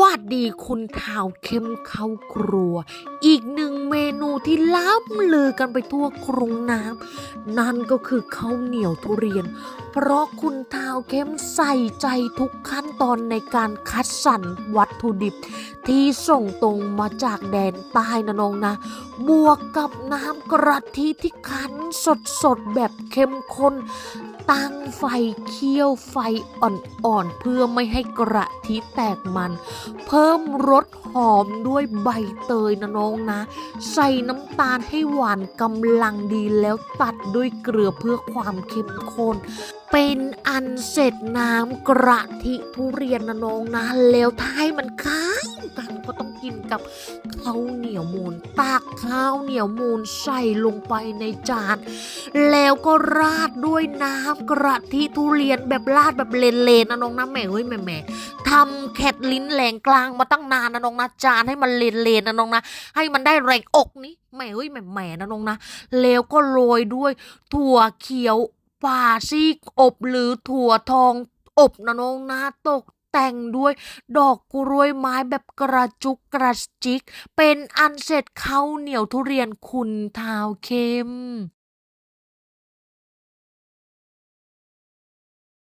วัสดีคุณข่าวเข้มเข้าครัว อีกหนึ่งเมนูที่ล้ำลือกันไปทั่วกรุงน้ำนั่นก็คือข้าวเหนียวทุเรียน เพราะคุณท้าวเข้มใส่ใจทุกขั้นตอนในการคัดสรรวัตถุดิบ ที่ส่งตรงมาจากแดนใต้นะน้องนะ บวกกับน้ำกะทิที่คั้นสดๆแบบเข้มข้น ตั้งไฟเคี่ยวไฟอ่อนๆ เพื่อไม่ให้กระทิแตกมัน เพิ่มรสหอมด้วยใบเตยนะน้องนะ ใส่น้ำตาลให้หวานกำลังดีแล้วตัดด้วยเกลือเพื่อความเข้มข้นเป็นอันเสร็จน้ำกระทิทุเรียนนะน้องนะ แล้วถ้าให้มันเข้าวกันก็ต้อง กินกับข้าวเหนียวมูนตักข้าวเหนียวมูนใส่ลงไปในจาน แล้วก็ราดด้วยน้ำกระทิทุเรียนแบบราดแบบเลนๆนะน้องนะแหม่เฮ้ยแหม่แม่ทำแคทลิ้นแหลงกลางมาตั้งนานนะน้องนะจานให้มันเลนๆนะน้องนะให้มันได้แรงอกนี้แหม่เฮ้ยแหม่แม่นะน้องนะแล้วก็โรยด้วยถั่วเขียวป่าซีกอบหรือถั่วทองอบนะน้องนะตก แต่งด้วยดอกกล้วยไม้แบบกระจุกกระจิก เป็นอันเสร็จข้าวเหนียวทุเรียนคุณทาวเข้ม